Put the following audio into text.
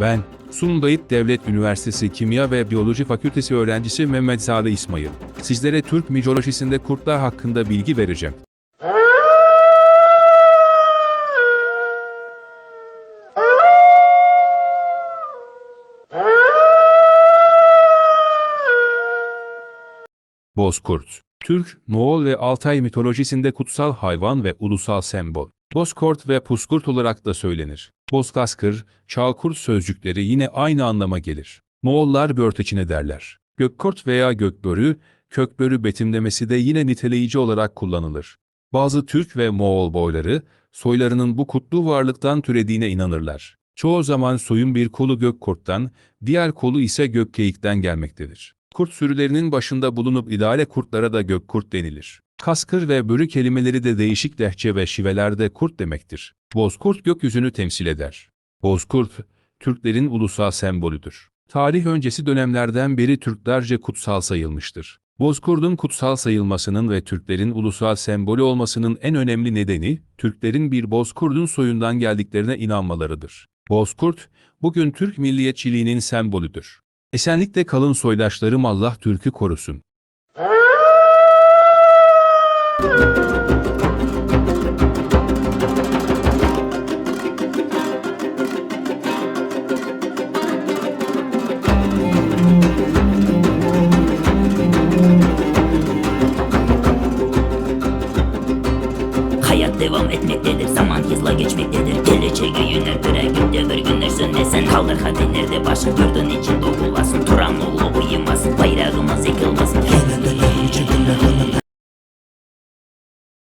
Ben, Sumgayıt Devlet Üniversitesi Kimya ve Biyoloji Fakültesi öğrencisi Mehmet Sade İsmail. Sizlere Türk mitolojisinde kurtlar hakkında bilgi vereceğim. Bozkurt Türk, Moğol ve Altay mitolojisinde kutsal hayvan ve ulusal sembol. Bozkurt ve Puskurt olarak da söylenir. Bozkaskır, Çalkurt sözcükleri yine aynı anlama gelir. Moğollar börteçine derler. Gökkurt veya gökbörü, kökbörü betimlemesi de yine niteleyici olarak kullanılır. Bazı Türk ve Moğol boyları, soylarının bu kutlu varlıktan türediğine inanırlar. Çoğu zaman soyun bir kolu gökkurttan, diğer kolu ise gökkeyikten gelmektedir. Kurt sürülerinin başında bulunup ideale kurtlara da gökkurt denilir. Kaskır ve börü kelimeleri de değişik lehçe ve şivelerde kurt demektir. Bozkurt gökyüzünü temsil eder. Bozkurt, Türklerin ulusal sembolüdür. Tarih öncesi dönemlerden beri Türklerce kutsal sayılmıştır. Bozkurt'un kutsal sayılmasının ve Türklerin ulusal sembolü olmasının en önemli nedeni, Türklerin bir Bozkurt'un soyundan geldiklerine inanmalarıdır. Bozkurt, bugün Türk milliyetçiliğinin sembolüdür. Esenlikle kalın soydaşlarım Allah Türk'ü korusun. Hayat devam etmektedir. Zaman hızla geçmektedir. Geleceğe yöneltir günde bir günler sönmesin Kaldır hadi nerede başın gördüğün için doğulasın Turan oğlu uyumasın bayrağımız yıkılmasın